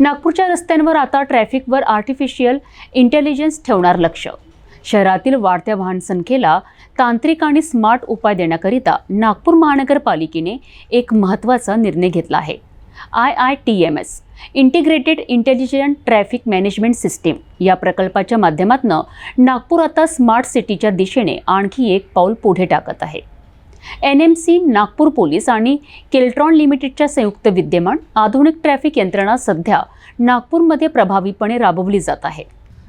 नागपूरच्या रस्त्यांवर आता ट्रॅफिकवर आर्टिफिशियल इंटेलिजन्स ठेवणार लक्ष. शहरातील वाढत्या वाहन संख्येला तांत्रिक आणि स्मार्ट उपाय देण्याकरिता नागपूर महानगरपालिकेने एक महत्त्वाचा निर्णय घेतला आहे. I I T M S integrated intelligent traffic management system या प्रकल्पाच्या माध्यमातून नागपूर आता स्मार्ट सिटीच्या दिशेने आणखी एक पाऊल पुढे टाकत आहे. N M C Nagpur police आणि केल्ट्रॉन लिमिटेडच्या संयुक्त विद्यमान आधुनिक ट्रॅफिक यंत्रणा सध्या नागपूरमध्ये प्रभावीपणे राबवली जात आहे.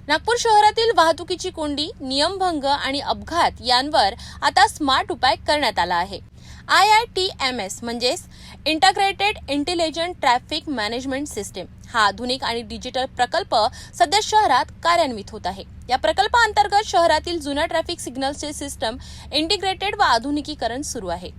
नागपूर शहरातील वाहतुकीची कोंडी नियमभंग आणि अपघात यांवर आता स्मार्ट उपाय करण्यात आला आहे. I I T M S म्हणजेच integrated intelligent traffic management system. हा आधुनिक आणि डिजिटल प्रकल्प सध्या शहरात कार्यान्वित होत आहे. या प्रकल्पाअंतर्गत शहरातील जुन्या ट्रॅफिक सिग्नलचे सिस्टम इंटिग्रेटेड व आधुनिकीकरण सुरू आहे.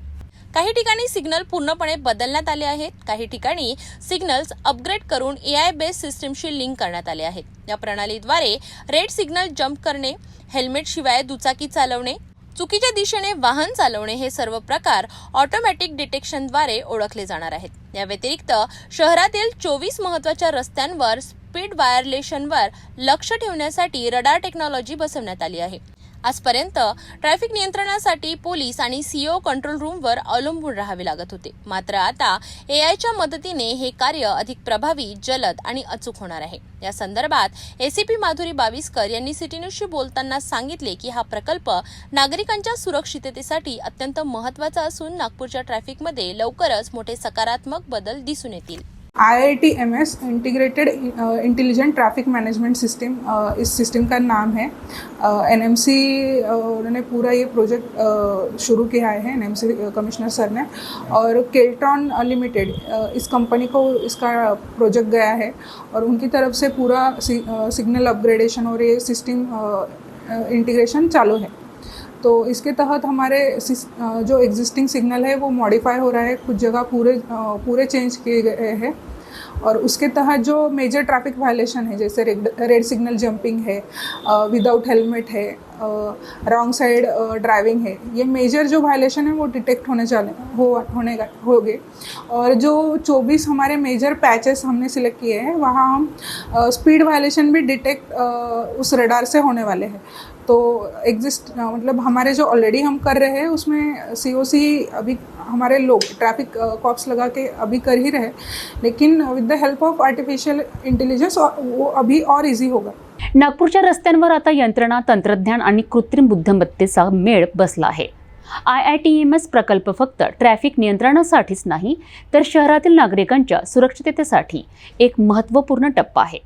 काही ठिकाणी सिग्नल पूर्णपणे बदलण्यात आले आहेत. काही ठिकाणी सिग्नल्स अपग्रेड करून ए आय बेस सिस्टीमशी लिंक करण्यात आले आहेत. या प्रणालीद्वारे रेड सिग्नल जम्प करणे हेल्मेट शिवाय दुचाकी चालवणे चुकीच्या दिशेने वाहन चालवणे हे सर्व प्रकार ऑटोमॅटिक डिटेक्शनद्वारे ओळखले जाणार आहेत. या व्यतिरिक्त शहरातील चोवीस महत्त्वाच्या रस्त्यांवर स्पीड वायरलेशनवर लक्ष ठेवण्यासाठी रडार टेक्नॉलॉजी बसवण्यात आली आहे. आजपर्यंत ट्रॅफिक नियंत्रणासाठी पोलीस आणि सीओ कंट्रोल रूमवर अवलंबून राहावे लागत होते. मात्र आता ए आयच्या मदतीने हे कार्य अधिक प्रभावी जलद आणि अचूक होणार आहे. या संदर्भात एसीपी माधुरी बाविस्कर यांनी सिटी न्यूजशी बोलताना सांगितले की हा प्रकल्प नागरिकांच्या सुरक्षिततेसाठी अत्यंत महत्त्वाचा असून नागपूरच्या ट्रॅफिकमध्ये लवकरच मोठे सकारात्मक बदल दिसून येतील. I I integrated intelligent traffic management system is system का नाम है। एन एम सी उन्होंने पूरा ये प्रोजेक्ट शुरू किया है N M C commissioner sir ने। और केल्ट्रॉन लिमिटेड इस कंपनी को इसका प्रोजेक्ट गया है। और उनकी तरफ़ से पूरा सिग्नल अपग्रेडेशन और ये सिस्टम इंटीग्रेशन चालू है। तो इसके तहत हमारे जो एग्जिस्टिंग सिग्नल है, वो मॉडिफाई हो रहा है। कुछ जगह पूरे पूरे चेंज किए गए हैं। और उसके तहत जो मेजर ट्रैफ़िक वायलेशन है, जैसे रेड रेड सिग्नल जंपिंग है विदाउट हेलमेट है रॉन्ग साइड ड्राइविंग है, ये मेजर जो वायलेशन है, वो डिटेक्ट होने चले, हो, होने हो गए और जो 24 हमारे मेजर पैचेस हमने सिलेक्ट किए हैं, वहाँ हम स्पीड वायलेशन भी डिटेक्ट उस रडार से होने वाले हैं। तो एग्जिस्ट मतलब हमारे जो ऑलरेडी हम कर रहे हैं उसमें सी ओ सी अभी हमारे लोग ट्रैफिक कॉप्स लगा के अभी कर ही रहे लेकिन with the help of artificial intelligence वो अभी और इजी होगा। नागपूरच्या रस्त्यांवर आता यंत्रणा तंत्रज्ञान आणि कृत्रिम बुद्धिमत्तेचा मेळ बसला आहे. I I T M S प्रकल्प फक्त ट्रॅफिक नियंत्रणासाठीच नाही तर शहरातील नागरिकांच्या सुरक्षिततेसाठी एक महत्त्वपूर्ण टप्पा आहे.